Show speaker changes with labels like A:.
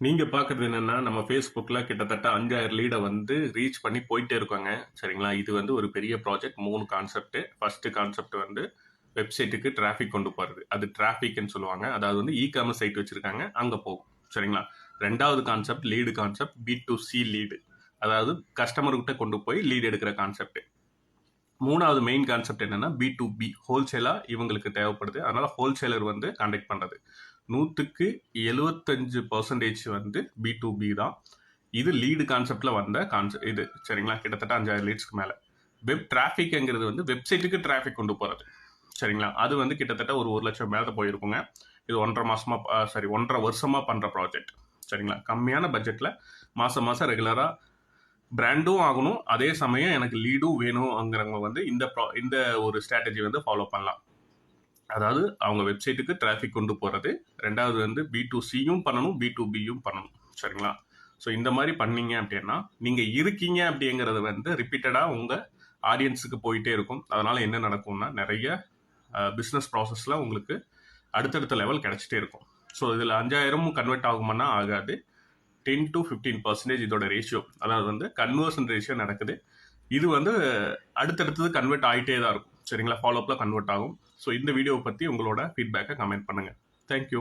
A: நீங்க பாக்குறது என்னன்னா நம்ம ஃபேஸ்புக்ல கிட்டத்தட்ட அஞ்சாயிரம் லீடை வந்து ரீச் பண்ணி போயிட்டே இருக்காங்க. சரிங்களா? இது வந்து ஒரு பெரிய ப்ராஜெக்ட் மூணு கான்செப்ட் ஃபர்ஸ்ட் கான்செப்ட் வந்து வெப்சைட்டுக்கு டிராஃபிக் கொண்டு போறது. அது டிராஃபிக்னு சொல்லுவாங்க. அதாவது வந்து இ காமர்ஸ் சைட் வச்சிருக்காங்க. அங்க போகும். சரிங்களா? ரெண்டாவது concept lead concept B to C lead அதாவது கஸ்டமர்கிட்ட கொண்டு போய் லீடு எடுக்கிற கான்செப்ட் மூணாவது மெயின் கான்செப்ட் என்னன்னா பி டு பி ஹோல்சேலா இவங்களுக்கு தேவைப்படுது. அதனால ஹோல்சேலர் வந்து கான்டாக்ட் பண்றது. நூற்றுக்கு எழுவத்தஞ்சு பர்சன்டேஜ் வந்து பி டு பி தான். இது லீடு கான்செப்டில் வந்த கான்செப்ட் இது சரிங்களா? கிட்டத்தட்ட அஞ்சாயிரம் லீட்ஸ்க்கு மேலே. வெப் டிராஃபிக்ங்கிறது வந்து வெப்சைட்டுக்கு டிராஃபிக் கொண்டு போகிறது சரிங்களா? அது வந்து கிட்டத்தட்ட ஒரு ஒரு லட்சம் மேலே போயிருக்குங்க. இது ஒன்றரை மாதமாக சாரி ஒன்றரை வருஷமாக பண்ணுற ப்ராஜெக்ட் சரிங்களா? கம்மியான பட்ஜெட்டில் மாதம் மாதம் ரெகுலராக பிராண்டும் ஆகணும். அதே சமயம் எனக்கு லீடும் வேணுங்கிறவங்க வந்து இந்த ப்ரா இந்த ஒரு ஸ்ட்ராட்டஜி வந்து ஃபாலோ பண்ணலாம். அதாவது அவங்க வெப்சைட்டுக்கு டிராஃபிக் கொண்டு போகிறது ரெண்டாவது வந்து பி டு சியும் பண்ணணும் பி டு பியும் பண்ணணும். சரிங்களா? ஸோ இந்த மாதிரி பண்ணீங்க அப்படின்னா நீங்கள் இருக்கீங்க அப்படிங்கிறது வந்து ரிப்பீட்டடாக உங்கள் ஆடியன்ஸுக்கு போயிட்டே இருக்கும். அதனால் என்ன நடக்கும்னா நிறைய பிஸ்னஸ் ப்ராசஸில் உங்களுக்கு அடுத்தடுத்த லெவல் கிடச்சிட்டே இருக்கும். ஸோ இதில் அஞ்சாயிரமும் கன்வெர்ட் ஆகுமானா ஆகாது. டென் டு ஃபிஃப்டீன் பர்சன்டேஜ் இதோட ரேஷியோ அதாவது வந்து கன்வர்ஷன் ரேஷியோ நடக்குது. இது வந்து அடுத்தடுத்தது கன்வெர்ட் ஆகிட்டே தான் இருக்கும். சரிங்களா? ஃபாலோஅப்பில் கன்வெர்ட் ஆகும். ஸோ இந்த வீடியோவை பற்றி உங்களோட ஃபீட்பேக்கை கமெண்ட் பண்ணுங்கள் தேங்க்யூ